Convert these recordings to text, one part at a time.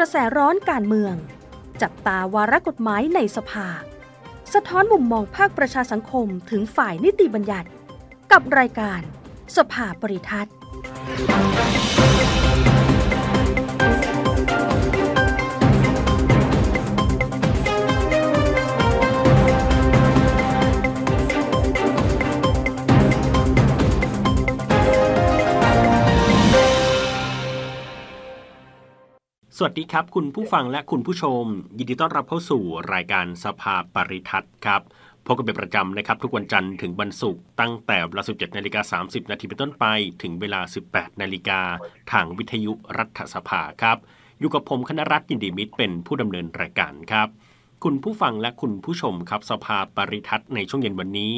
กระแสร้อนการเมือง จับตาวาระกฎหมายในสภา สะท้อนมุมมองภาคประชาสังคมถึงฝ่ายนิติบัญญัติ กับรายการสภาปริทัศน์ สวัสดีครับ คุณผู้ฟังและคุณผู้ชม ยินดีต้อนรับเข้าสู่รายการสภาปริทัศน์ครับพบกันเป็นประจำนะครับ ทุกวันจันทร์ถึงวันศุกร์ตั้งแต่เวลา 17นาฬิกา30 นาทีเป็นต้นไป ถึงเวลา 18นาฬิกาทางวิทยุรัฐสภาครับ อยู่กับผมคณรัตน์ยินดีมิตรเป็นผู้ดำเนินรายการครับ คุณผู้ฟังและคุณผู้ชมครับสภาปริทัศน์ในช่วงเย็นวันนี้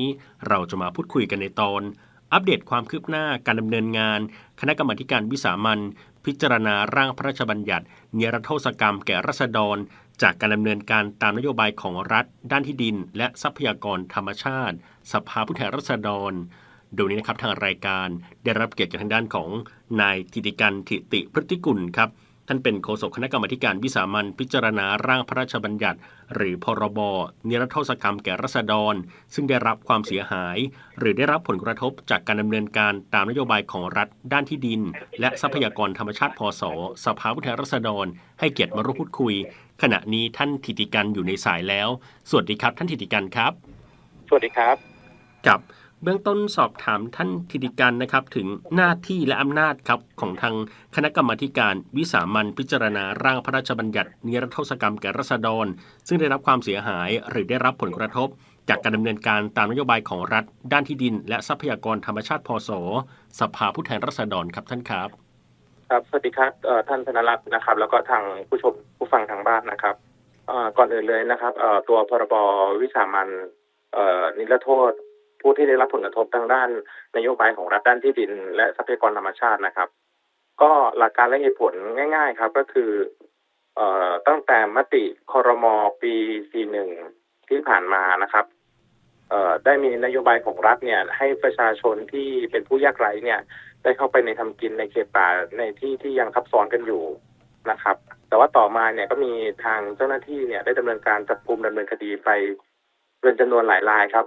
เราจะมาพูดคุยกันในตอนอัปเดตความคืบหน้าการดำเนินงาน คณะกรรมการวิสามัน พิจารณาร่างพระราชบัญญัติ เนรโทษกรรมแก่รัษฎร จากการดำเนินการตามนโยบายของรัฐ ด้านที่ดิน และทรัพยากรธรรมชาติ สภาผู้แทนราษฎร โดยนี้นะครับทางรายการได้รับเกียรติจากทางด้านของนายธิติกันทิติพฤติกุลครับ ท่านเป็นโฆษกคณะกรรมาการวิสามันพิจารณาร่างพระราชบัญญัติ หรือพรบนิรโทษกรรมแก่รัษฎร ซึ่งได้รับความเสียหาย หรือได้รับผลกระทบจากการดำเนินการตามนโยบายของรัฐด้านที่ดิน และทรัพยากรธรรมชาติพศสภาผู้แทนราษฎร ให้เกียรติมาร่วมพูดคุย ขณะนี้ท่านธิติกันอยู่ในสายแล้ว สวัสดีครับ ท่านธิติกันครับ สวัสดีครับกับ เบื้องต้นสอบถามท่านธิติกันนะครับ ถึงหน้าที่และอำนาจครับของทางคณะกรรมาการวิสามันพิจารณาร่างพระราชบัญญัตินิรโทษกรรมแก่รัษฎร ซึ่งได้รับความเสียหายหรือได้รับผลกระทบ จากการดำเนินการตามนโยบายของรัฐ ด้านที่ดิน และทรัพยากรธรรมชาติพศสภาผู้แทนราษฎรครับท่านครับ ครับสวัสดีครับท่านธนรัตน์นะครับ แล้วก็ทางผู้ชมผู้ฟังทางบ้านนะครับก่อนอื่นเลยนะครับตัวพรบวิสามันนิรโทษ ผู้ที่ได้รับผลกระทบทางด้านนโยบายของรัฐด้านที่ดิน และทรัพยากรธรรมชาตินะครับ ก็หลักการและเหตุผลง่าย ๆ ครับก็คือเอ่อตั้งแต่มติคอรมอปี 41 ที่ผ่านมานะครับเอ่อได้มีนโยบายของรัฐเนี่ยให้ประชาชนที่เป็นผู้ยากไร้เนี่ย ได้เข้าไปในทำกินในเขตป่าในที่ที่ยังทับซ้อนกันอยู่นะครับ แต่ว่าต่อมาเนี่ยก็มีทางเจ้าหน้าที่เนี่ยได้ดำเนินการจับกลุมดำเนินคดีไปเป็นจำนวนหลายรายครับ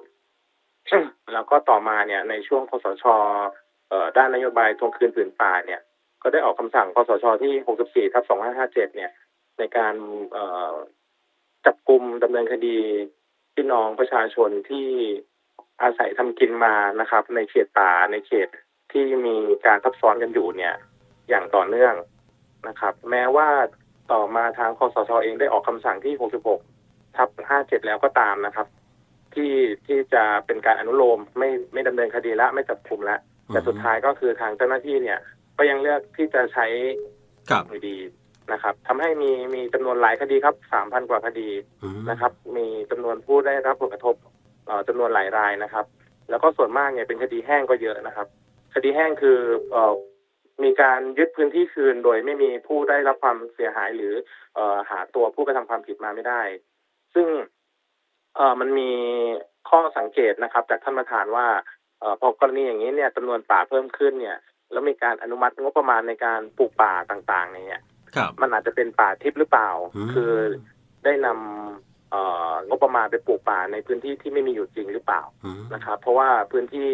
แล้วก็ต่อมาเนี่ยในช่วงคสชเอ่อด้านนโยบายทวงคืนผืนป่าเนี่ย ก็ได้ออกคำสั่งคสชที่ 64ทับ2557 เนี่ย ในการเอ่อจับกลุ่มดำเนินคดีพี่น้องประชาชนที่อาศัยทำกินมานะครับ ในเขตป่าในเขตที่มีการทับซ้อนกันอยู่เนี่ย อย่างต่อเนื่องนะครับ แม้ว่าต่อมาทางคอสชเองได้ออกคำสั่งที่ 66ทับ57 แล้วก็ตามนะครับ ที่ที่จะเป็นการอนุโลมไม่ไม่ดำเนินคดีละไม่จับคุมละแต่สุดท้ายก็คือทางเจ้าหน้าที่เนี่ย ก็ยังเลือกที่จะใช้ครับอยู่ดีนะครับทำให้มีมีจำนวนหลายคดีครับ3,000กว่าคดีอืมนะครับ มีจำนวนผู้ได้รับผลกระทบเอ่อจำนวนหลายรายนะครับ แล้วก็ส่วนมากเนี่ยเป็นคดีแห้งก็เยอะนะครับ คดีแห้งคือเอ่อมีการยึดพื้นที่คืนโดยไม่มีผู้ได้รับความเสียหายหรือเอ่อหาตัวผู้กระทำความผิดมาไม่ได้ ซึ่ง เอ่อมันมีข้อสังเกตนะครับ จากท่านประธานว่าเอ่อพอกรณีอย่างนี้เนี่ยจำนวนป่าเพิ่มขึ้นเนี่ย แล้วมีการอนุมัติงบประมาณในการปลูกป่าต่างๆเนี่ยครับ มันอาจจะเป็นป่าทิพย์หรือเปล่า อืม คือได้นำเอ่องบประมาณไปปลูกป่าในพื้นที่ที่ไม่มีอยู่จริงหรือเปล่า อืม นะครับเพราะว่าพื้นที่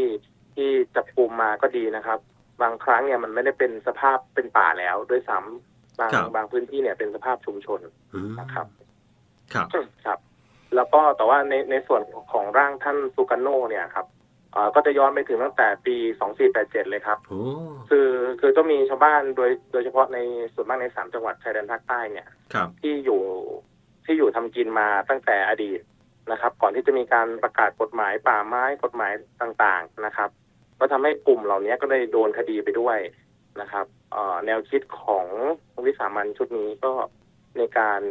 ที่จับกลุ่มมาก็ดีนะครับ บางครั้งเนี่ยมันไม่ได้เป็นสภาพเป็นป่าแล้วด้วยซ้ำบางครับ บางพื้นที่เนี่ยเป็นสภาพชุมชนอืมนะครับ ครับ ครับ แล้วก็แต่ว่าในในส่วนของร่างท่านซูการโนเนี่ยครับเอ่อก็จะย้อนไปถึงตั้งแต่ปี 2487 เลยครับโอ้คือคือก็มีชาวบ้านโดยโดยเฉพาะในส่วนมากในสามจังหวัดชายแดนภาคใต้เนี่ยครับที่อยู่ที่อยู่ทำกินมาตั้งแต่อดีตนะครับ ก่อนที่จะมีการประกาศกฎหมายป่าไม้กฎหมายต่างๆนะครับ ก็ทำให้กลุ่มเหล่านี้ก็ได้โดนคดีไปด้วยนะครับเอ่อแนวคิดของวิสามันชุดนี้ก็ในการ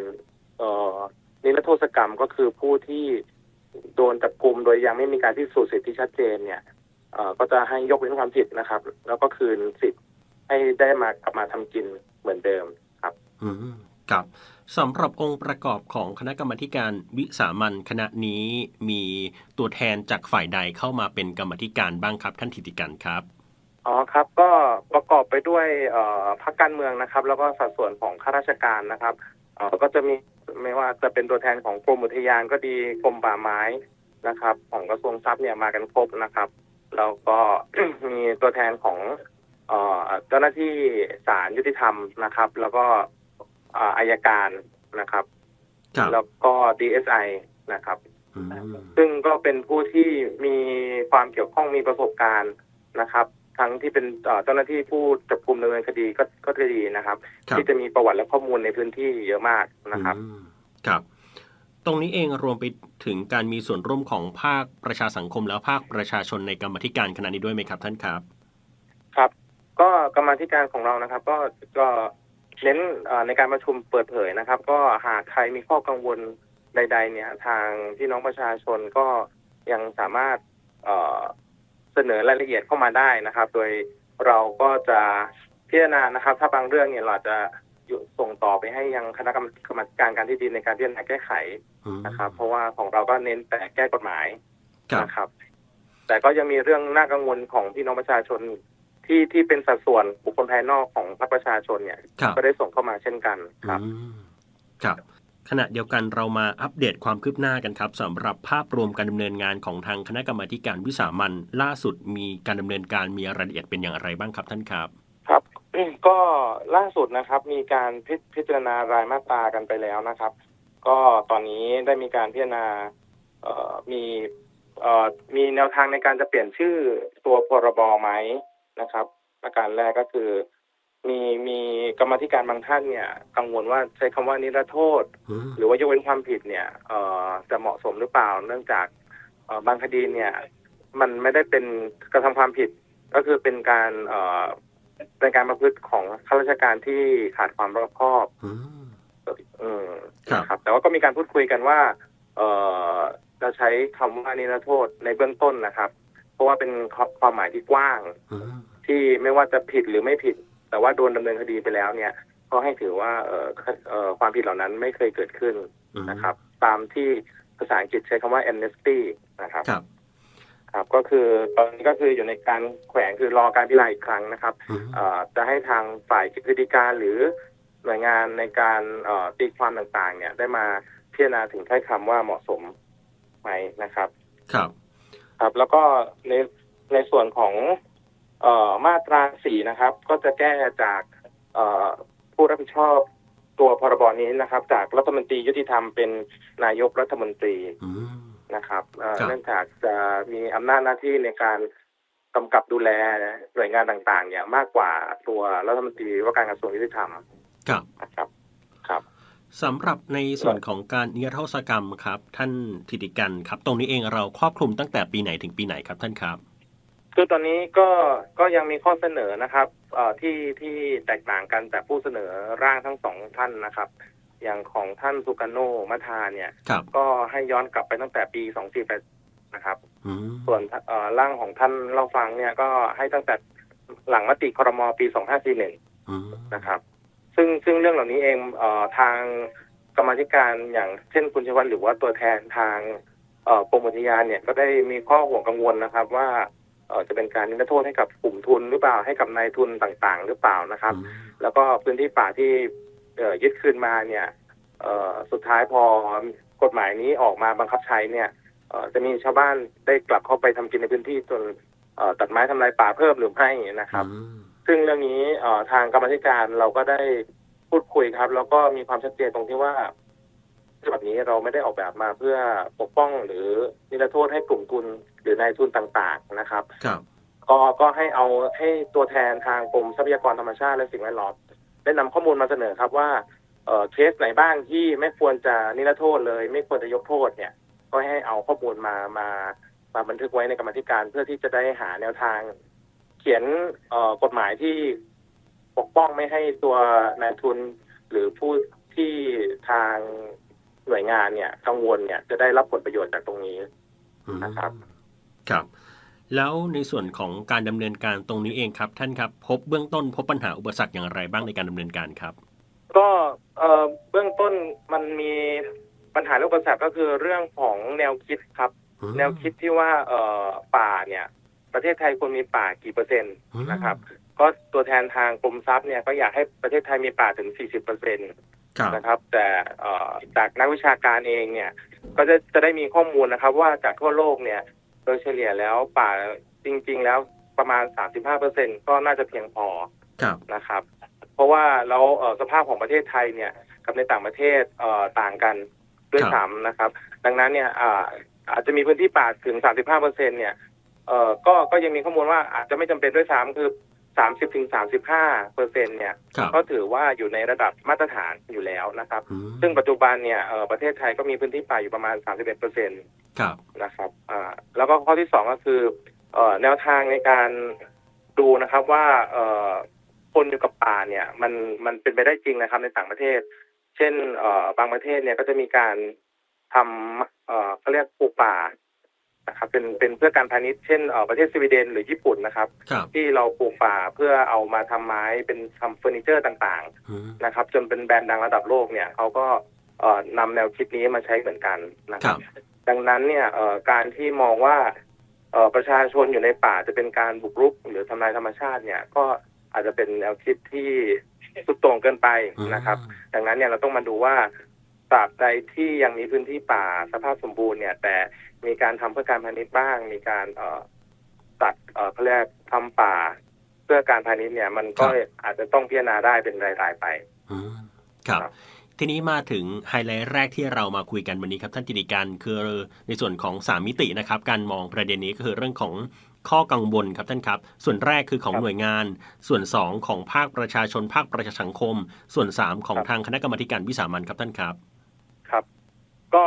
เอ่อ นิรโทษกรรมก็คือผู้ที่โดนจับกลุ่มโดยยังไม่มีการพิสูจน์สิทธิที่ชัดเจนเนี่ยเอ่อก็จะให้ยกเว้นความผิดนะครับ แล้วก็คืนสิทธิ์ให้ได้มากลับมาทำกินเหมือนเดิมครับ อืมครับสำหรับองค์ประกอบของคณะกรรมาธิการวิสามันคณะนี้มีตัวแทนจากฝ่ายใดเข้ามาเป็นกรรมาธิการบ้างครับ ท่านธิติกันครับอ๋อครับก็ประกอบไปด้วยเอ่อพรรคการเมืองนะครับ แล้วก็สัดส่วนของข้าราชการนะครับ เอ่อก็จะมีไม่ว่าจะเป็นตัวแทนของกรมอุทยานก็ดีกรมป่าไม้นะครับ ของกระทรวงทรัพย์เนี่ยมากันครบนะครับแล้วก็ มีตัวแทนของเอ่อเจ้าหน้าที่ศาลยุติธรรมนะครับ แล้วก็เอ่ออายการนะครับ ครับแล้วก็ DSI นะครับ อืมซึ่งก็เป็นผู้ที่มีความเกี่ยวข้องมีประสบการณ์นะครับ ทั้งที่เป็นเอ่อเจ้าหน้าที่ผู้จับกลุ่มดำเนินคดีก็ก็จะดีนะครับครับ ที่จะมีประวัติและข้อมูลในพื้นที่เยอะมากนะครับอืมครับ ตรงนี้เองรวมไปถึงการมีส่วนร่วมของภาคประชาสังคมแล้วภาคประชาชนในกรรมาธิการคณะนี้ด้วยไหมครับท่านครับ ครับ ก็กรรมาธิการของเรานะครับ ก็ก็เน้นเอ่อในการประชุมเปิดเผยนะครับ ก็หากใครมีข้อกังวลใด ๆ เนี่ย ทางพี่น้องประชาชนก็ยังสามารถ เอ่อเสนอรายละเอียดเข้ามาได้นะครับ โดยเราก็จะพิจารณานะครับ ถ้าบางเรื่องเนี่ยเราจะอยู่ส่งต่อไปให้ยังคณะกรรมกรรมการการที่ดินในการพิจารณาแก้ไขอืมนะครับ เพราะว่าของเราก็เน้นแต่แก้กฎหมายครับนะครับ แต่ก็ยังมีเรื่องน่ากังวลของพี่น้องประชาชนที่ที่เป็นสัดส่วนบุคคลภายนอกของพรรคประชาชนเนี่ยครับก็ได้ส่งเข้ามาเช่นกันครับอืมครับ ขณะเดียวกันเรามาอัปเดตความคืบหน้ากันครับสำหรับภาพรวมการดำเนินงานของทางคณะกรรมาการวิสามันล่าสุดมีการดำเนินการมีรายละเอียดเป็นอย่างไรบ้างครับท่านครับครับ ก็ล่าสุดนะครับมีการพิพจารณารายมาตรากันไปแล้วนะครับ ก็ตอนนี้ได้มีการพิจารณาเอ่อมีเอ่อมีแนวทางในการจะเปลี่ยนชื่อตัวพรบไหมนะครับ ประการแรกก็คือ มีมีกรรมาธิการบางท่านเนี่ยกังวลว่าใช้คำว่านิรโทษอืมหรือว่ายกเว้นความผิดเนี่ยเอ่อจะเหมาะสมหรือเปล่า เนื่องจากเอ่อบางคดีเนี่ย มันไม่ได้เป็นกระทำความผิดก็คือเป็นการเอ่อเป็นการประพฤติของข้าราชการที่ขาดความรอบคอบอืมอืมครับนะครับ แต่ว่าก็มีการพูดคุยกันว่า เอ่อจะใช้คำว่านิรโทษในเบื้องต้นนะครับ เพราะว่าเป็นความหมายที่กว้างอืมที่ไม่ว่าจะผิดหรือไม่ผิด แต่ว่าโดนดำเนินคดีไปแล้วเนี่ยก็ให้ถือว่าเอ่อเอ่อความผิดเหล่านั้นไม่เคยเกิดขึ้นอืมนะครับ ตามที่ภาษาอังกฤษใช้คำว่า amnesty นะครับครับครับก็คือตอนนี้ก็คืออยู่ในการแขวงคือรอการพิจารณาอีกครั้งนะครับอืมเอ่อจะให้ทางฝ่ายกิจการหรือหน่วยงานในการเอ่อตีความต่างๆ เนี่ย ได้มาพิจารณาถึงถ้อยคำว่าเหมาะสมไหมนะครับ ครับ ครับแล้วก็ในในส่วนของ เอ่อมาตราสี่นะครับ ก็จะแก้จากเอ่อผู้รับผิดชอบตัวพรบนี้นะครับ จากรัฐมนตรียุติธรรมเป็นนายกรัฐมนตรีอืม นะครับเอ่อครับ เนื่องจากจะมีอำนาจหน้าที่ในการกำกับดูแลหน่วยงานต่างๆ เนี่ยมากกว่าตัวรัฐมนตรีว่าการกระทรวงยุติธรรมครับนะครับ ครับ สำหรับในส่วนของการนิรโทษกรรมครับ ท่านธิติกันครับ ตรงนี้เองเราครอบคลุมตั้งแต่ปีไหนถึงปีไหนครับท่านครับ คือตอนนี้ก็ก็ยังมีข้อเสนอนะครับเอ่อที่ที่แตกต่างกันแต่ผู้เสนอร่างทั้งสองท่านนะครับ อย่างของท่านสุกาโนมัทาเนี่ยครับก็ให้ย้อนกลับไปตั้งแต่ปี2480นะครับอืมส่วนเอ่อร่างของท่านเราฟังเนี่ยก็ให้ตั้งแต่หลังมติครมปี2541อืมนะครับ ซึ่งซึ่งเรื่องเหล่านี้เองเอ่อทางกรรมาธิการอย่างเช่นคุณชวันหรือว่าตัวแทนทางเอ่อกรมอุทยานเนี่ยก็ได้มีข้อห่วงกังวลนะครับว่าเอ่อ จะเป็นการนิรโทษให้กับกลุ่มทุนหรือเปล่าให้กับนายทุนต่างๆ หรือเปล่านะครับอืมแล้วก็พื้นที่ป่าที่เอ่อยึดคืนมาเนี่ยเอ่อสุดท้ายพอกฎหมายนี้ออกมาบังคับใช้เนี่ยเอ่อจะมีชาวบ้านได้กลับเข้าไปทำกินในพื้นที่จนเอ่อตัดไม้ทำลายป่าเพิ่มหรือไม่นะครับอืมซึ่งเรื่องนี้เอ่อทางกรรมาธิการเราก็ได้พูดคุยครับ แล้วก็มีความชัดเจนตรงที่ว่า ฉบับนี้เราไม่ได้ออกแบบมาเพื่อปกป้องหรือนิรโทษให้กลุ่มทุนหรือนายทุนต่างๆนะครับ ครับก็ก็ให้เอาให้ตัวแทนทางกรมทรัพยากรธรรมชาติและสิ่งแวดล้อมได้นำข้อมูลมาเสนอครับว่าเอ่อเคสไหนบ้างที่ไม่ควรจะนิรโทษเลย ไม่ควรจะยกโทษเนี่ย ก็ให้เอาข้อมูลมามามาบันทึกไว้ในกรรมาธิการเพื่อที่จะได้หาแนวทาง เขียนเอ่อกฎหมายที่ปกป้องไม่ให้ตัวนายทุนหรือผู้ที่ทาง หน่วยงานเนี่ยกังวลเนี่ยจะได้รับผลประโยชน์จากตรงนี้อืมนะครับ ครับ แล้วในส่วนของการดำเนินการตรงนี้เองครับ ท่านครับ พบเบื้องต้นพบปัญหาอุปสรรคอย่างไรบ้างในการดำเนินการครับ ก็เอ่อเบื้องต้นมันมีปัญหาเรื่องอุปสรรคก็คือเรื่องของแนวคิดครับอืมแนวคิดที่ว่าเอ่อป่าเนี่ย ประเทศไทยควรมีป่ากี่เปอร์เซ็นต์อืมนะครับ ก็ตัวแทนทางกรมทรัพย์เนี่ยก็อยากให้ประเทศไทยมีป่าถึง 40เปอร์เซ็นต์ครับ นะครับ แต่เอ่อจากนักวิชาการเองเนี่ยก็จะจะได้มีข้อมูลนะครับ ว่าจากทั่วโลกเนี่ยโดยเฉลี่ยแล้วป่าจริง ๆ แล้วประมาณ 35เปอร์เซ็นก็น่าจะเพียงพอครับนะครับ เพราะว่าเราเอ่อสภาพของประเทศไทยเนี่ยกับในต่างประเทศเอ่อต่างกันด้วยครับซ้ำนะครับ ดังนั้นเนี่ยอ่าอาจจะมีพื้นที่ป่าถึง 35เปอร์เซ็นเนี่ยเอ่อก็ก็ยังมีข้อมูลว่าอาจจะไม่จำเป็นด้วยซ้ำคือ 30ถึง35เปอร์เซ็นเนี่ยครับก็ถือว่าอยู่ในระดับมาตรฐานอยู่แล้วนะครับอืมซึ่งปัจจุบันเนี่ยเอ่อประเทศไทยก็มีพื้นที่ป่าอยู่ประมาณ31เปอร์เซ็นครับนะครับอ่าแล้วก็ข้อที่สองก็คือเอ่อแนวทางในการดูนะครับว่าเอ่อคนอยู่กับป่าเนี่ยมันมันเป็นไปได้จริงนะครับในต่างประเทศ เช่นเอ่อบางประเทศเนี่ยก็จะมีการทำเอ่อเขาเรียกปลูกป่า นะครับเป็นเป็นเพื่อการพาณิชย์เช่นเอ่อประเทศสวีเดนหรือญี่ปุ่นนะครับครับที่เราปลูกป่าเพื่อเอามาทำไม้เป็นทำเฟอร์นิเจอร์ต่างๆอืมนะครับ จนเป็นแบรนด์ดังระดับโลกเนี่ยเขาก็เอ่อนำแนวคิดนี้มาใช้เหมือนกันนะคครัรับบดังนั้นเนี่ยเอ่อการที่มองว่าเอ่อประชาชนอยู่ในป่าจะเป็นการบุกรุกหรือทำลายธรรมชาติเนี่ยก็อาจจะเป็นแนวคิดที่สุดโต่งเกินไปนะครับ ดังนั้นเนี่ยเราต้องมาดูว่าตราบใดที่ยังมีพื้นที่ป่าสภาพสมบูรณ์เนี่ย แต่ มีการทำเพื่อการพาณิชย์บ้าง มีการเอ่อตัดเอ่อเขาเรียกทำป่า เพื่อการพาณิชย์เนี่ย มันก็อาจจะต้องพิจารณาได้เป็นรายๆไปอืมครับครับ ทีนี้มาถึงไฮไลท์แรกที่เรามาคุยกันวันนี้ครับ ท่านกิติการคือในส่วนของสามมิตินะครับ การมองประเด็นนี้ก็คือเรื่องของข้อกังวลครับท่านครับ ส่วนแรกคือของครับหน่วยงาน ส่วน 2 ของภาคประชาชนภาคประชาสังคม ส่วน 3 ของครับทางคณะกรรมาธิการวิสามันครับท่านครับครับ ก็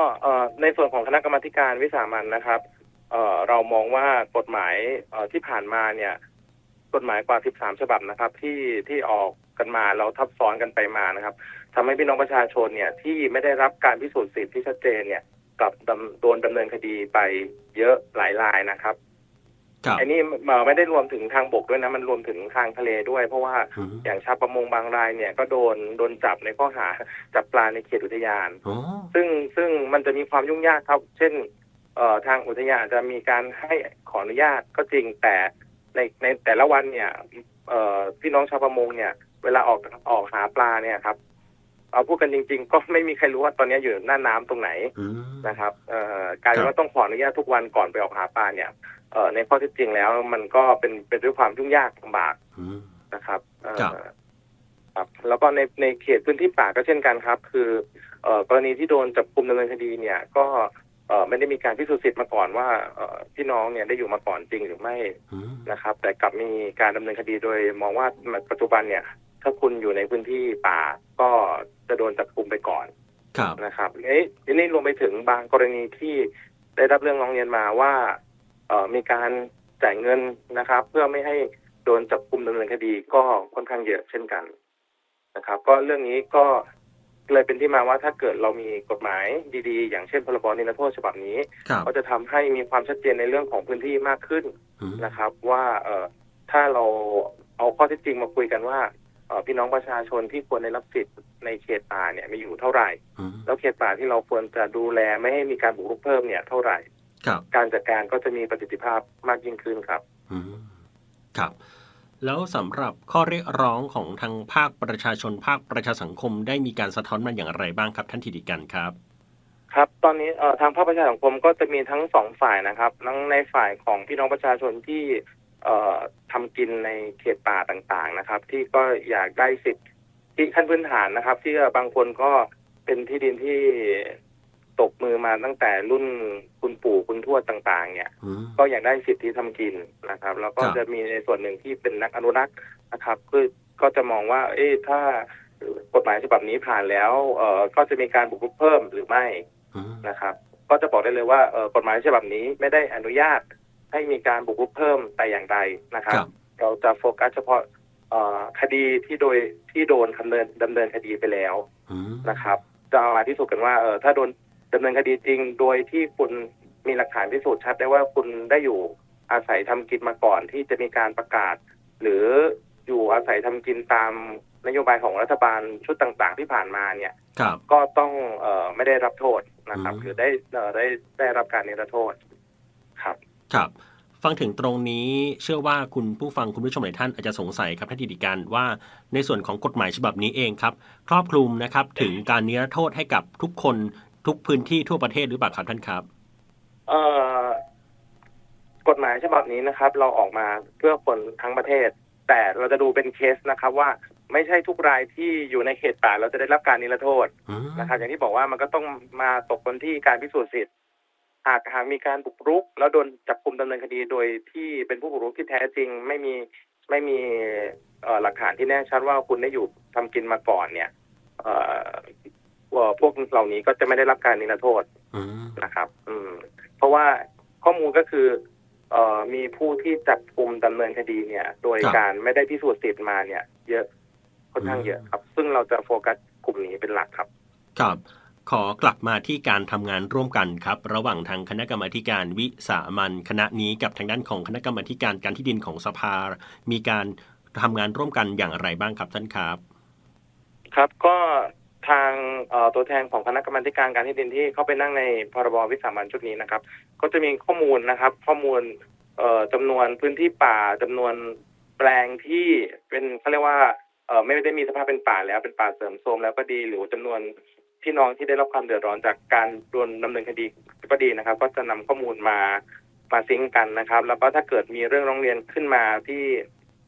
ในส่วนของคณะกรรมการวิสามันนะครับเรามองว่ากฎหมายที่ผ่านมาเนี่ยกฎหมายกว่า 13 ฉบับนะครับ ที่ที่ออกกันมาเราทับซ้อนกันไปมานะครับทำให้พี่น้องประชาชนเนี่ยที่ไม่ได้รับการพิสูจน์สิทธิ์ที่ชัดเจนเนี่ย กลับดำโดนดำเนินคดีไปเยอะหลายรายนะครับ อันนี้เอ่อไม่ได้รวมถึงทางบกด้วยนะ มันรวมถึงทางทะเลด้วย เพราะว่าอืมอย่างชาวประมงบางรายเนี่ยก็โดนโดนจับในข้อหาจับปลาในเขตอุทยานโอ้ซึ่งซึ่งมันจะมีความยุ่งยากครับ เช่นเอ่อทางอุทยานอาจจะมีการให้ขออนุญาตก็จริงแต่ในในแต่ละวันเนี่ยเอ่อพี่น้องชาวประมงเนี่ย เวลาออกออกหาปลาเนี่ยครับเอาพูดกันจริง ๆ ก็ไม่มีใครรู้ว่าตอนนี้อยู่หน้าน้ำตรงไหนอืมนะครับเอ่อกลายเป็ครันบว่าต้องขออนุญาตทุกวันก่อนไปออกหาปลาเนี่ย เอ่อในข้อเท็จจริงแล้วมันก็เป็นเป็นด้วยความยุ่งยากลำบากอืมนะครับเอ่อครับครับ แล้วก็ในในเขตพื้นที่ป่าก็เช่นกันครับ คือ เอ่อกรณีที่โดนจับกุมดำเนินคดีเนี่ย ก็เอ่อไม่ได้มีการพิสูจน์สิทธิ์มาก่อนว่าเอ่อพี่น้องเนี่ยได้อยู่มาก่อนจริงหรือไม่อืมนะครับ แต่กลับมีการดำเนินคดีโดยมองว่าปัจจุบันเนี่ย ถ้าคุณอยู่ในพื้นที่ป่าก็จะโดนจับกุมไปก่อนครับนะครับเอ้ยทีนี้รวมไปถึงบางกรณีที่ได้รับเรื่องร้องเรียนมาว่าเอ่อ มีการจ่ายเงินนะครับ เพื่อไม่ให้โดนจับกุมดำเนินคดีก็ค่อนข้างเยอะเช่นกันนะครับ ก็เรื่องนี้ก็เลยเป็นที่มาว่าถ้าเกิดเรามีกฎหมายดีๆ อย่างเช่นพรบนิรโทษฉบับนี้ครับก็จะทำให้มีความชัดเจนในเรื่องของพื้นที่มากขึ้นอืมนะครับ ว่าเอ่อถ้าเราเอาข้อเท็จจริงมาคุยกันว่าเอ่อพี่น้องประชาชนที่ควรได้รับสิทธิ์ในเขตป่าเนี่ยมีอยู่เท่าไหร่อืมแล้วเขตป่าที่เราควรจะดูแลไม่ให้มีการบุกรุกเพิ่มเนี่ยเท่าไหร่ครับ การจัดการก็จะมีประสิทธิภาพมากยิ่งขึ้นครับอืมครับ แล้วสำหรับข้อเรียกร้องของทางภาคประชาชนภาคประชาสังคม ได้มีการสะท้อนมาอย่างไรบ้างครับ ท่านธิติการครับ ครับ ตอนนี้เอ่อทางภาคประชาสังคมก็จะมีทั้งสองฝ่ายนะครับทั้งในฝ่ายของพี่น้องประชาชนที่เอ่อทำกินในเขตป่าต่างๆนะครับ ที่ก็อยากได้สิทธิที่ขั้นพื้นฐานนะครับ ที่บางคนก็เป็นที่ดินที่ ตกมือมาตั้งแต่รุ่นคุณปู่คุณทวดต่าง ๆ เนี่ย อืม ก็อยากได้สิทธิทำกินนะครับ แล้วก็ครับ จะมีในส่วนหนึ่งที่เป็นนักอนุรักษ์นะครับคือก็จะมองว่า เอ๊ะถ้ากฎหมายฉบับนี้ผ่านแล้ว เอ่อก็จะมีการบุกรุกเพิ่มหรือไม่ อืม นะครับก็จะบอกได้เลยว่าเอ่อกฎหมายฉบับนี้ไม่ได้อนุญาตให้มีการบุกรุกเพิ่มแต่อย่างใดนะครับ ครับ เราจะโฟกัสเฉพาะเอ่อคดีที่โดยที่โดนดำเนินดำเนินคดีไปแล้วอืม นะครับจะเอามาพิสูจน์กันว่าเออถ้าโดน ดำเนินคดีจริง โดยที่คุณมีหลักฐานพิสูจน์ชัดได้ว่าคุณได้อยู่อาศัยทำกินมาก่อนที่จะมีการประกาศ หรืออยู่อาศัยทำกินตามนโยบายของรัฐบาลชุดต่างๆ ที่ผ่านมาเนี่ย ครับ ก็ต้องเอ่อไม่ได้รับโทษนะครับ อืม หรือได้เอ่อได้ได้รับการนิรโทษครับ ครับ ฟังถึงตรงนี้เชื่อว่าคุณผู้ฟังคุณผู้ชมหลายท่านอาจจะสงสัยครับท่านธิติการว่าในส่วนของกฎหมายฉบับนี้เองครับ ครอบคลุมนะครับถึงการนิรโทษให้กับทุกคน ทุกพื้นที่ทั่วประเทศหรือเปล่าครับท่านครับเอ่อกฎหมายฉบับนี้นะครับ เราออกมาเพื่อคนทั้งประเทศ แต่เราจะดูเป็นเคสนะครับว่าไม่ใช่ทุกรายที่อยู่ในเขตป่าเราจะได้รับการนิรโทษอืมนะครับ อย่างที่บอกว่ามันก็ต้องมาตกบนที่การพิสูจน์สิทธิ์หากหากมีการบุกรุก แล้วโดนจับกุมดำเนินคดีโดยที่เป็นผู้บุกรุกที่แท้จริง ไม่มีไม่มีเอ่อหลักฐานที่แน่ชัดว่าคุณได้อยู่ทำกินมาก่อนเนี่ย เอ่อเอ่อพวกเหล่านี้ก็จะไม่ได้รับการนิรโทษอืมนะครับ อืม เพราะว่าข้อมูลก็คือ เอ่อมีผู้ที่จับกลุ่มดำเนินคดีเนี่ย โดยการไม่ได้พิสูจน์สิทธิ์มาเนี่ย เยอะค่อนข้างเยอะครับ ซึ่งเราจะโฟกัสกลุ่มนี้เป็นหลักครับ ครับขอกลับมาที่การทำงานร่วมกันครับ ระหว่างทางคณะกรรมาธิการวิสามันคณะนี้กับทางด้านของคณะกรรมาธิการการที่ดินของสภา มีการทำงานร่วมกันอย่างไรบ้างครับท่านครับ ครับก็ ทางตัวแทนของคณะกรรมการการที่ดินที่เข้าไปนั่งในพรบวิสามันชุดนี้นะครับ ก็จะมีข้อมูลนะครับ ข้อมูลเอ่อจำนวนพื้นที่ป่าจำนวนแปลงที่เป็นเขาเรียกว่าไม่ได้มีสภาพเป็นป่าแล้วเป็นป่าเสริมโทรมแล้วก็ดีหรือจำนวนพี่น้องที่ได้รับความเดือดร้อนจากการโดนดำเนินคดีก็ดีนะครับ ก็จะนำข้อมูลมามาซิงกันนะครับ แล้วก็ถ้าเกิดมีเรื่องร้องเรียนขึ้นมาที่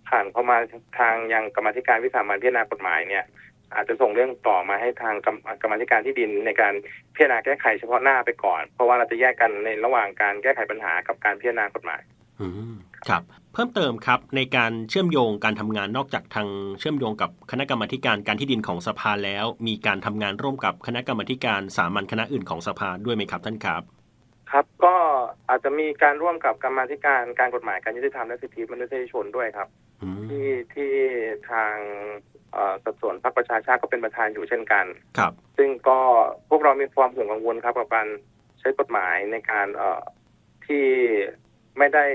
ผ่านเข้ามาทางยังกรรมธิการวิสามันพิจารณากฎหมายเนี่ย อาจจะส่งเรื่องต่อมาให้ทางกรรมกรรมาธิการที่ดินในการพิจารณาแก้ไขเฉพาะหน้าไปก่อน เพราะว่าเราจะแยกกันในระหว่างการแก้ไขปัญหากับการพิจารณากฎหมายอืมครับ เพิ่มเติมครับในการเชื่อมโยงการทำงานนอกจากทางเชื่อมโยงกับคณะกรรมาธิการการที่ดินของสภาแล้ว มีการทำงานร่วมกับคณะกรรมาธิการสามัญคณะอื่นของสภาด้วยไหมครับท่านครับ ครับก็อาจจะมีการร่วมกับกรรมาธิการการกฎหมายการยุติธรรมและสิทธิมนุษยชนด้วยครับอืมที่ที่ทางเอ่อ สัดส่วนพรรคประชาชาติก็เป็นประธานอยู่เช่นกัน ครับ ซึ่งก็พวกเรามีความห่วงกังวลครับกับการใช้กฎหมายในการเอ่อที่ไม่ได้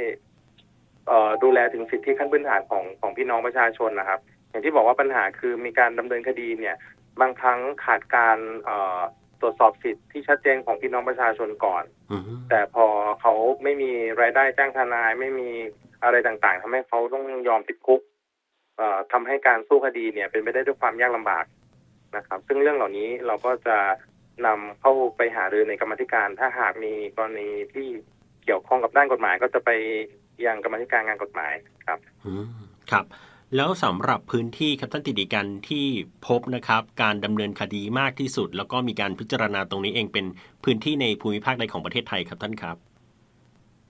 เอ่อดูแลถึงสิทธิขั้นพื้นฐานของของพี่น้องประชาชนนะครับ อย่างที่บอกว่าปัญหาคือมีการดำเนินคดีเนี่ย บางครั้งขาดการเอ่อตรวจสอบสิทธิที่ชัดเจนของพี่น้องประชาชนก่อนอืมแต่พอเขาไม่มีรายได้จ้างทนายไม่มีอะไรต่างๆทำให้เขาต้องยอมติดคุกเอ่อ ทำให้การสู้คดีเนี่ยเป็นไปได้ด้วยความยากลำบากนะครับ ซึ่งเรื่องเหล่านี้เราก็จะนำเข้าไปหารือในกรรมธิการ ถ้าหากมีกรณีที่เกี่ยวข้องกับด้านกฎหมาย ก็จะไปยังกรรมธิการงานกฎหมายครับอืมครับ แล้วสำหรับพื้นที่ครับท่านติดิกันที่พบนะครับ การดำเนินคดีมากที่สุด แล้วก็มีการพิจารณาตรงนี้เองเป็นพื้นที่ในภูมิภาคใดของประเทศไทยครับท่านครับ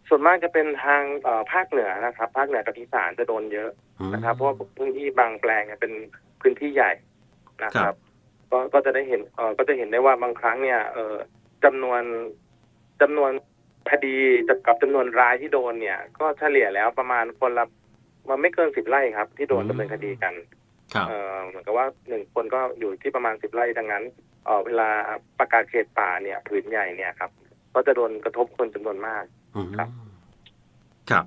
ส่วนมากจะเป็นทางเอ่อภาคเหนือนะครับภาคเหนือกับอีสานจะโดนเยอะอืมนะครับ เพราะว่าพื้นที่บางแปลงเนี่ยเป็นพื้นที่ใหญ่นะคครัรับบก็ก็จะได้เห็นเออก็จะเห็นได้ว่าบางครั้งเนี่ย เออจำนวนจำนวนคดีกับจำนวนรายที่โดนเนี่ย ก็เฉลี่ยแล้วประมาณคนละมันไม่เกินสิบไร่ครับ ที่โดนดำเนินคดีกันครับเออเหมือนกับว่าหนึ่งคนก็อยู่ที่ประมาณสิบไร่ดังนั้นเออเวลาประกาศเขตป่าเนี่ยผืนใหญ่เนี่ยครับ ก็จะโดนกระทบคนจำนวนมากอืม ครับครับ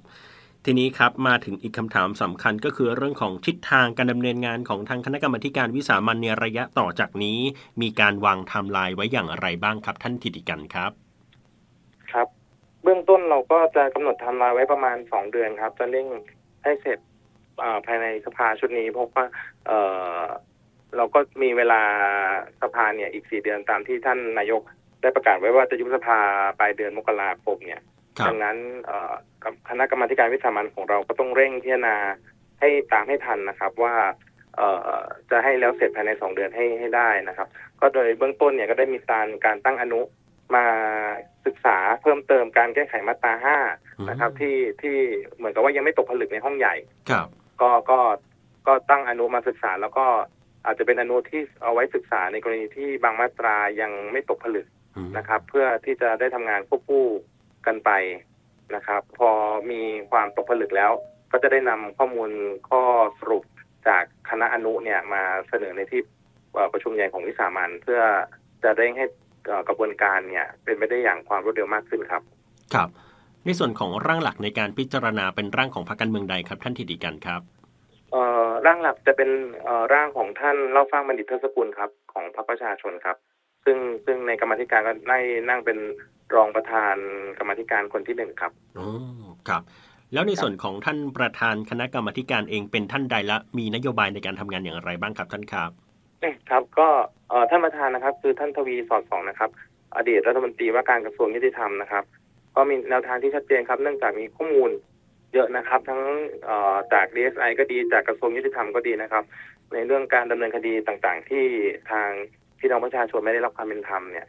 ทีนี้ครับมาถึงอีกคำถามสำคัญก็คือเรื่องของทิศทางการดำเนินงานของทางคณะกรรมาธิการวิสามันในระยะต่อจากนี้ มีการวางไทม์ไลน์ไว้อย่างไรบ้างครับ ท่านธิติกันครับ ครับ เบื้องต้นเราก็จะกำหนดไทำลายไว้ประมาณสองเดือนครับ จะเร่งให้เสร็จอ่าภายในสภาชุดนี้เพราะว่าเอ่อเราก็มีเวลาสภาเนี่ยอีกสี่เดือนตามที่ท่านนายกได้ประกาศไว้ว่าจะยุบสภาปลายเดือนมกราคมเนี่ยครับ ดังนั้นเอ่อกับคณะกรรมาธิการวิสามันของเราก็ต้องเร่งพิจารณาให้ตามให้ทันนะครับว่าเอ่อจะให้แล้วเสร็จภายในสองเดือนให้ให้ได้นะครับ ก็โดยเบื้องต้นเนี่ยก็ได้มีการการตั้งอนุมาศึกษาเพิ่มเติมการแก้ไขมาตราห้านะครับ ที่ที่เหมือนกับว่ายังไม่ตกผลึกในห้องใหญ่ครับ ก็ก็ก็ตั้งอนุมาศึกษา แล้วก็อาจจะเป็นอนุที่เอาไว้ศึกษาในกรณีที่บางมาตรายังไม่ตกผลึกอืมนะครับ เพื่อที่จะได้ทำงานควบคู่ กันไปนะครับ พอมีความตกผลึกแล้ว ก็จะได้นำข้อมูลข้อสรุปจากคณะอนุเนี่ยมาเสนอในที่เอ่อประชุมใหญ่ของวิสามันเพื่อจะเร่งให้เอ่อกระบวนการเนี่ยเป็นไปได้อย่างความรวดเร็วมากขึ้นครับ ครับ ในส่วนของร่างหลักในการพิจารณาเป็นร่างของพรรคการเมืองใดครับ ท่านธิติกันครับเอ่อร่างหลักจะเป็นเอ่อร่างของท่านเล่าฟ้างบัณฑิตเทศกุลครับ ของพรรคประชาชนครับ ซึ่งซึ่งในกรรมาธิการก็ได้นั่งเป็น รองประธานกรรมาธิการคนที่หนึ่งครับอ๋อครับ แล้วในส่วนของท่านประธานคณะกรรมาธิการเองเป็นท่านใดและมีนโยบายในการทำงานอย่างไรบ้างครับท่านครับอืมครับก็เอ่อท่านประธานนะครับ คือท่านทวีสอดส่องนะครับ อดีตรัฐมนตรีว่าการกระทรวงยุติธรรมนะครับ ก็มีแนวทางที่ชัดเจนครับ เนื่องจากมีข้อมูลเยอะนะครับ ทั้งเอ่อจาก DSI ก็ดีจากกระทรวงยุติธรรมก็ดีนะครับ ในเรื่องการดำเนินคดีต่างๆ ที่ทางพี่น้องประชาชนไม่ได้รับความเป็นธรรมเนี่ย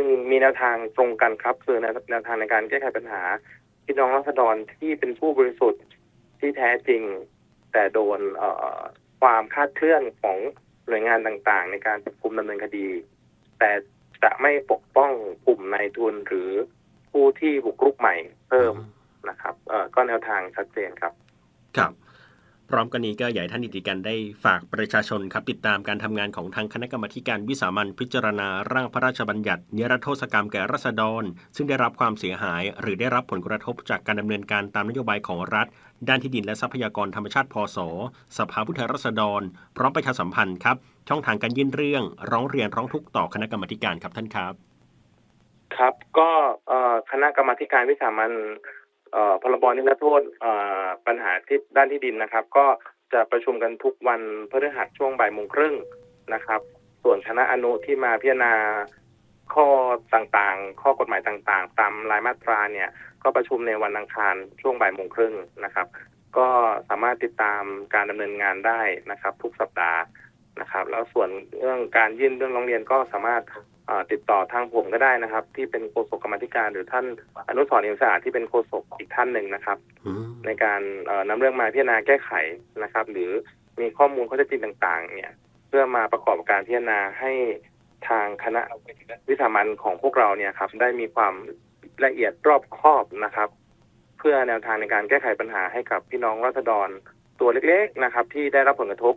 ซึ่งมีแนวทางตรงกันครับ คือแนวแนวทางในการแก้ไขปัญหาพี่น้องราษฎรที่เป็นผู้บริสุทธิ์ที่แท้จริง แต่โดนเอ่อความคาดเคลื่อนของหน่วยงานต่างๆ ในการจับกุมดำเนินคดี แต่จะไม่ปกป้องกลุ่มนายทุนหรือผู้ที่บุกรุกใหม่เพิ่มนะครับเอ่อก็แนวทางชัดเจนครับ ครับ พร้อมกันนี้ก็อยากให้ท่านนิติการได้ฝากประชาชนครับติดตามการทำงานของทางคณะกรรมการวิสามันพิจารณาร่างพระราชบัญญัตินิรโทษกรรมแก่รัษฎร ซึ่งได้รับความเสียหาย หรือได้รับผลกระทบจากการดำเนินการตามนโยบายของรัฐ ด้านที่ดินและทรัพยากรธรรมชาติพศสภาผู้แทนราษฎร พร้อมประชาสัมพันธ์ครับ ช่องทางการยื่นเรื่อง ร้องเรียนร้องทุกข์ต่อคณะกรรมการครับท่านครับ ครับก็คณะกรรมการวิสามัน พรบนิรโทษเอ่อปัญหาที่ด้านที่ดินนะครับ ก็จะประชุมกันทุกวันพฤหัสช่วงบ่ายโมงครึ่งนะครับ ส่วนคณะอนุที่มาพิจารณาข้อต่างๆ ข้อกฎหมายต่างๆ ตามรายมาตราเนี่ย ก็ประชุมในวันอังคารช่วงบ่ายโมงครึ่งนะครับ ก็สามารถติดตามการดำเนินงานได้นะครับ ทุกสัปดาห์นะครับ แล้วส่วนเรื่องการยื่นเรื่องร้องเรียนก็สามารถ ติดต่อทางผมก็ได้นะครับ ที่เป็นโฆษกกรรมาธิการหรือท่านอนุสรณ์เอี่ยมสะอาดที่เป็นโฆษกอีกท่านหนึ่งนะครับอืมในการเอ่อนำเรื่องมาพิจารณาแก้ไขนะครับ หรือมีข้อมูลข้อเท็จจริงต่าง ๆ เนี่ย เพื่อมาประกอบการพิจารณาให้ทางคณะวิสามันของพวกเราเนี่ยครับ ได้มีความละเอียดรอบคอบนะครับ เพื่อแนวทางในการแก้ไขปัญหาให้กับพี่น้องราษฎรตัวเล็ก ๆ นะครับ ที่ได้รับผลกระทบ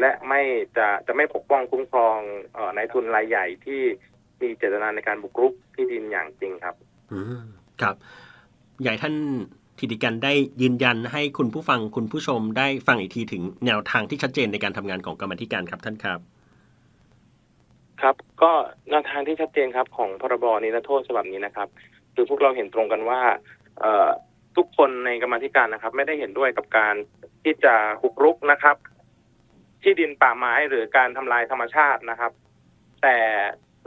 และไม่จะจะไม่ปกป้องคุ้มครองเอ่อนายทุนรายใหญ่ที่มีเจตนาในการบุกรุกที่ดินอย่างจริงครับ อืมครับอยากให้ท่านธิติกันได้ยืนยันให้คุณผู้ฟังคุณผู้ชมได้ฟังอีกทีถึงแนวทางที่ชัดเจนในการทำงานของกรรมาธิการครับท่านครับ ครับ ก็แนวทางที่ชัดเจนครับของพรบนิรโทษฉบับนี้นะครับ คือพวกเราเห็นตรงกันว่า เอ่อทุกคนในกรรมาธิการนะครับ ไม่ได้เห็นด้วยกับการที่จะบุกรุกนะครับ ที่ดินป่าไม้หรือการทำลายธรรมชาตินะครับ แต่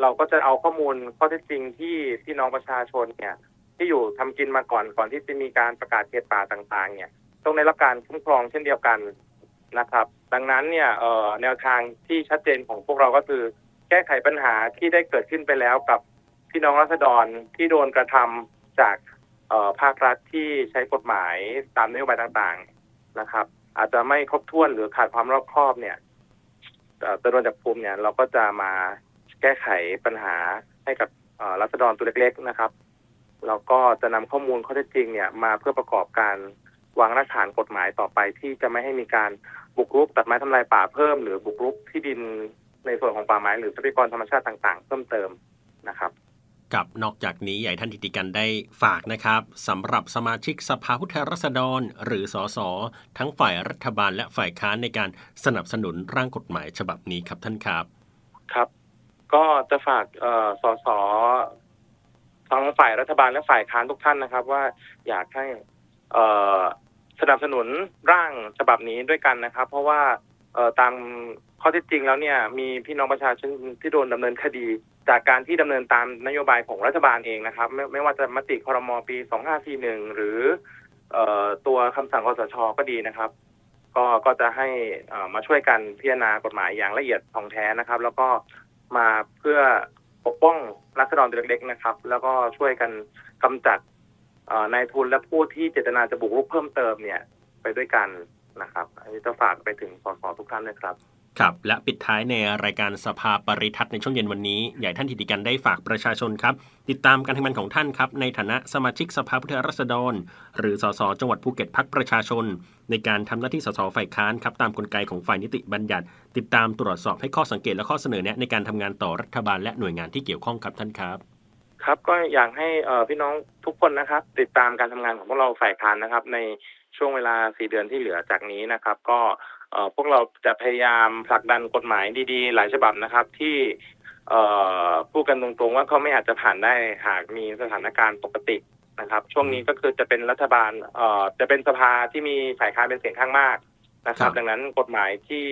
เราก็จะเอาข้อมูลข้อเท็จจริงที่พี่น้องประชาชนเนี่ย ที่อยู่ทำกินมาก่อนก่อนที่จะมีการประกาศเขตป่าต่าง ๆ เนี่ย ต้องได้รับการคุ้มครองเช่นเดียวกันนะครับ ดังนั้นเนี่ยแนวทางที่ชัดเจนของพวกเราก็คือ แก้ไขปัญหาที่ได้เกิดขึ้นไปแล้วกับพี่น้องราษฎรที่โดนกระทำจากภาครัฐที่ใช้กฎหมายตามนโยบายต่าง ๆ นะครับ อาจจะไม่ครบถ้วนหรือขาดความรอบคอบเนี่ยเอ่อจะโดนจับกุมเนี่ยเราก็จะมาแก้ไขปัญหาให้กับรัษฎรตัวเล็ก ๆ นะครับแล้วก็จะนำข้อมูลข้อเท็จจริงเนี่ยมาเพื่อประกอบการวางรากฐานกฎหมายต่อไป ที่จะไม่ให้มีการบุกรุกตัดไม้ทำลายป่าเพิ่ม หรือบุกรุกที่ดินในส่วนของป่าไม้หรือทรัพยากรธรรมชาติต่าง ๆ เพิ่มเติมนะครับ กับนอกจากนี้ให้ท่านธิติกันได้ฝากนะครับสำหรับสมาชิกสภาผู้แทนราษฎร หรือสสทั้งฝ่ายรัฐบาลและฝ่ายค้านในการสนับสนุนร่างกฎหมายฉบับนี้ครับท่านครับ ครับ ก็จะฝากเออสสทั้งฝ่ายรัฐบาลและฝ่ายค้านทุกท่านนะครับ ว่าอยากให้เออสนับสนุนร่างฉบับนี้ด้วยกันนะครับ เพราะว่าตาม ข้อเท็จจริงแล้วเนี่ยมีพี่น้องประชาชนที่โดนดำเนินคดี จากการที่ดำเนินตามนโยบายของรัฐบาลเองนะครับ ไม่ไม่ว่าจะมติครมปี 2541 หรือเอ่อตัวคำสั่งคอสชก็ดีนะครับ ก็ก็จะให้มาช่วยกันพิจารณากฎหมายอย่างละเอียดท่องแท้นะครับ แล้วก็มาเพื่อปกป้องรัษฎรตัวเล็กๆนะครับ แล้วก็ช่วยกันกำจัดนายทุนและผู้ที่เจตนาจะบุกรุกเพิ่มเติมเนี่ยไปด้วยกันนะครับ อันนี้จะฝากไปถึงสสทุกท่านเลยครับ ครับ และปิดท้ายในรายการสภาปริทัศน์ในช่วงเย็นวันนี้ ให้ท่านธิติกันได้ฝากประชาชนครับ ติดตามการทำงานของท่านครับ ในฐานะสมาชิกสภาผู้แทนราษฎร หรือสสจังหวัดภูเก็ตพักประชาชน ในการทำหน้าที่สสฝ่ายค้านครับตามกลไกของฝ่ายนิติบัญญัติ ติดตามตรวจสอบให้ข้อสังเกตและข้อเสนอแนะในการทำงานต่อรัฐบาลและหน่วยงานที่เกี่ยวข้องครับท่านครับครับก็อยากให้พี่น้องทุกคนนะครับ ติดตามการทำงานของพวกเราฝ่ายค้านนะครับ ในช่วงเวลาสี่เดือนที่เหลือจากนี้นะครับ ก็ พวกเราจะพยายามผลักดันกฎหมายดีๆ หลายฉบับนะครับ ที่เอ่อพูดกันตรงๆว่าเขาไม่อาจจะผ่านได้หากมีสถานการณ์ปกตินะครับ ช่วงนี้ก็คือจะเป็นรัฐบาลเอ่อจะเป็นสภาที่มีฝ่ายค้านเป็นเสียงข้างมากนะครัครับบดังนั้นกฎหมายที่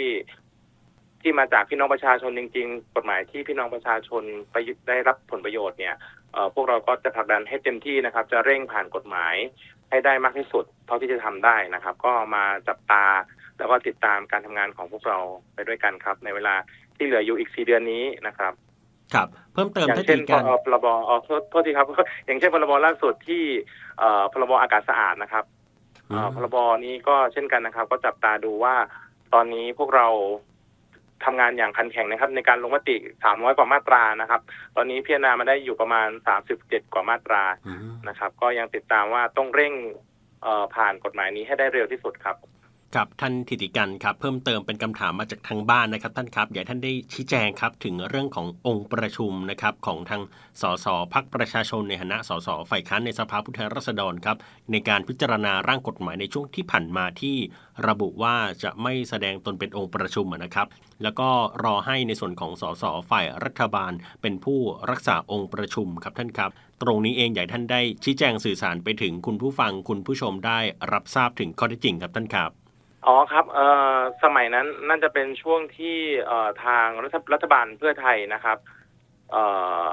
ที่มาจากพี่น้องประชาชนจริง ๆ กฎหมายที่พี่น้องประชาชนไปได้รับผลประโยชน์เนี่ยเอ่อพวกเราก็จะผลักดันให้เต็มที่นะครับ จะเร่งผ่านกฎหมายให้ได้มากที่สุด เท่าที่จะทำได้นะครับ ก็มาจับตา แล้วก็ติดตามการทำงานของพวกเราไปด้วยกันครับ ในเวลาที่เหลืออยู่อีกสี่เดือนนี้นะครับ ครับ เพิ่มเติมอย่างถ้าเช่นตีกันเอ่อพรบเอ่อโทษโทษทีครับ อย่างเช่นพรบล่าสุดที่เอ่อพรบอากาศสะอาดนะครับเอ่ออืมพรบนี้ก็เช่นกันนะครับ ก็จับตาดูว่าตอนนี้พวกเราทำงานอย่างขันแข็งนะครับ ในการลงมติ 300 กว่ามาตรานะครับ ตอนนี้พิจารณามาได้อยู่ประมาณ 37 กว่ามาตราอืมนะครับ ก็ยังติดตามว่าต้องเร่งเอ่อผ่านกฎหมายนี้ให้ได้เร็วที่สุดครับ ครับท่านทิติกันครับเพิ่มเติมเป็นคำถามมาจากทางบ้านนะครับ ท่านครับอยากให้ท่านได้ชี้แจงครับถึงเรื่องขององค์ประชุมนะครับของทางสสพักประชาชนในฐานะสสฝ่ายค้านในสภาผู้แทนราษฎรครับในการพิจารณาร่างกฎหมายในช่วงที่ผ่านมาที่ระบุว่าจะไม่แสดงตนเป็นองค์ประชุมนะครับ แล้วก็รอให้ในส่วนของสสฝ่ายรัฐบาล เป็นผู้รักษาองค์ประชุมครับท่านครับ ตรงนี้เองอยากให้ท่านได้ชี้แจงสื่อสารไปถึงคุณผู้ฟังคุณผู้ชมได้รับทราบถึงข้อเท็จจริงครับท่านครับ อ๋อครับเอ่อสมัยนั้นน่าจะเป็นช่วงที่เอ่อทางรัฐรัฐบาลเพื่อไทยนะครับเอ่อ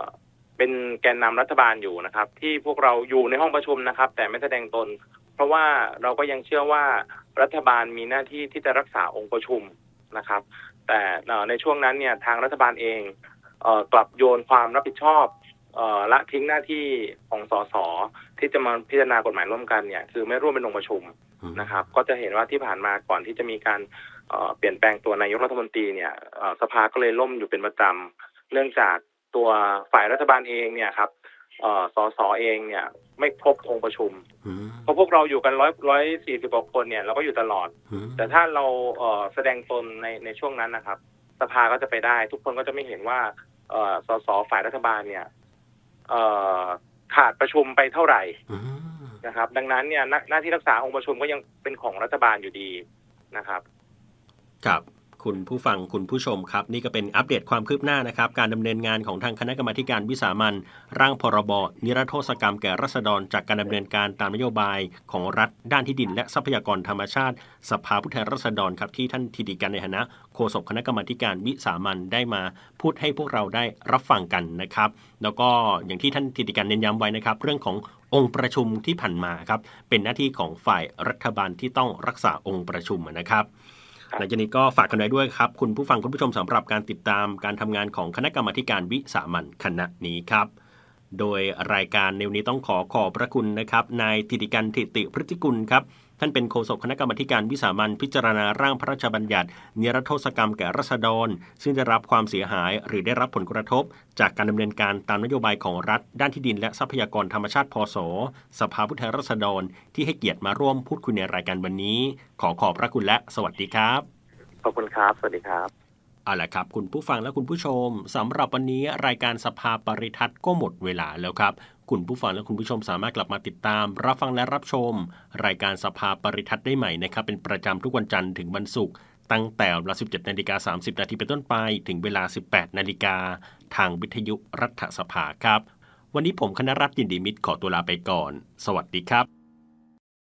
เป็นแกนนำรัฐบาลอยู่นะครับ ที่พวกเราอยู่ในห้องประชุมนะครับ แต่ไม่แสดงตน เพราะว่าเราก็ยังเชื่อว่ารัฐบาลมีหน้าที่ที่จะรักษาองค์ประชุมนะครับ แต่ในช่วงนั้นเนี่ยทางรัฐบาลเองเอ่อกลับโยนความรับผิดชอบเอ่อละทิ้งหน้าที่ของสส ที่จะมาพิจารณากฎหมายร่วมกันเนี่ย คือไม่ร่วมเป็นองค์ประชุมนะครับ ก็จะเห็นว่าที่ผ่านมาก่อนที่จะมีการเอ่อเปลี่ยนแปลงตัวนายกรัฐมนตรีเนี่ยเอ่อสภาก็เลยล่มอยู่เป็นประจำเนื่องจากตัวฝ่ายรัฐบาลเองเนี่ยครับเอ่อสสเองเนี่ยไม่ครบองค์ประชุมอืมเพราะพวกเราอยู่กันร้อยร้อยสี่สิบกว่าคนเนี่ยเราก็อยู่ตลอดอืมแต่ถ้าเราเอ่อแสดงตนในในช่วงนั้นนะครับ สภาก็จะไปได้ ทุกคนก็จะไม่เห็นว่าเอ่อสสฝ่ายรัฐบาลเนี่ยเอ่อ ขาดประชุมไปเท่าไหร่อืมนะครับ ดังนั้นเนี่ยหน้าหน้าที่รักษาองค์ประชุมก็ยังเป็นของรัฐบาลอยู่ดีนะครับ ครับ คุณผู้ฟังคุณผู้ชมครับ นี่ก็เป็นอัปเดตความคืบหน้านะครับ การดำเนินงานของทางคณะกรรมาการวิสามันร่างพรบนิรโทษกรรมแก่รัษฎร จากการดำเนินการตามนโยบายของรัฐ ด้านที่ดิน และทรัพยากรธรรมชาติ สภาผู้แทนราษฎรครับที่ท่านทิติการในฐานะโฆษกคณะกรรมาการวิสามันได้มาพูดให้พวกเราได้รับฟังกันนะครับ แล้วก็อย่างที่ท่านทิติการเน้นย้ำไว้นะครับ เรื่องขององค์ประชุมที่ผ่านมาครับเป็นหน้าที่ของฝ่ายรัฐบาลที่ต้องรักษาองค์ประชุมนะครับ หลังจากนี้ก็ฝากกันไว้ด้วยครับ คุณผู้ฟังคุณผู้ชมสำหรับการติดตามการทำงานของคณะกรรมาการวิสามันคณะนี้ครับโดยรายการในวันนี้ต้องขอขอบพระคุณนะครับ นายธิติกันทิติพฤติกุลครับ ท่านเป็นโฆษกคณะกรรมาธิการวิสามันพิจารณาร่างพระราชบัญญัติ นิรโทษกรรมแก่รัษฎร ซึ่งได้รับความเสียหายหรือได้รับผลกระทบ จากการดำเนินการตามนโยบายของรัฐ ด้านที่ดินและทรัพยากรธรรมชาติพศสภาผู้แทนราษฎรที่ให้เกียรติมาร่วมพูดคุยในรายการวันนี้ ขอขอบพระคุณและสวัสดีครับขอบคุณครับ สวัสดีครับเอาละครับคุณผู้ฟังและคุณผู้ชมสำหรับวันนี้รายการสภาปริทัศน์ก็หมดเวลาแล้วครับ คุณผู้ฟังและคุณผู้ชมสามารถกลับมาติดตาม รับฟังและรับชม รายการสภาปริทัศน์ได้ใหม่นะครับเป็นประจำทุกวันจันทร์ถึงวันศุกร์ตั้งแต่เวลา 17นาฬิกา30 นาทีเป็นต้นไป ถึงเวลา 18นาฬิกาทางวิทยุรัฐสภาครับ วันนี้ผมคณรัตน์ยินดีมิตรขอตัวลาไปก่อน สวัสดีครับ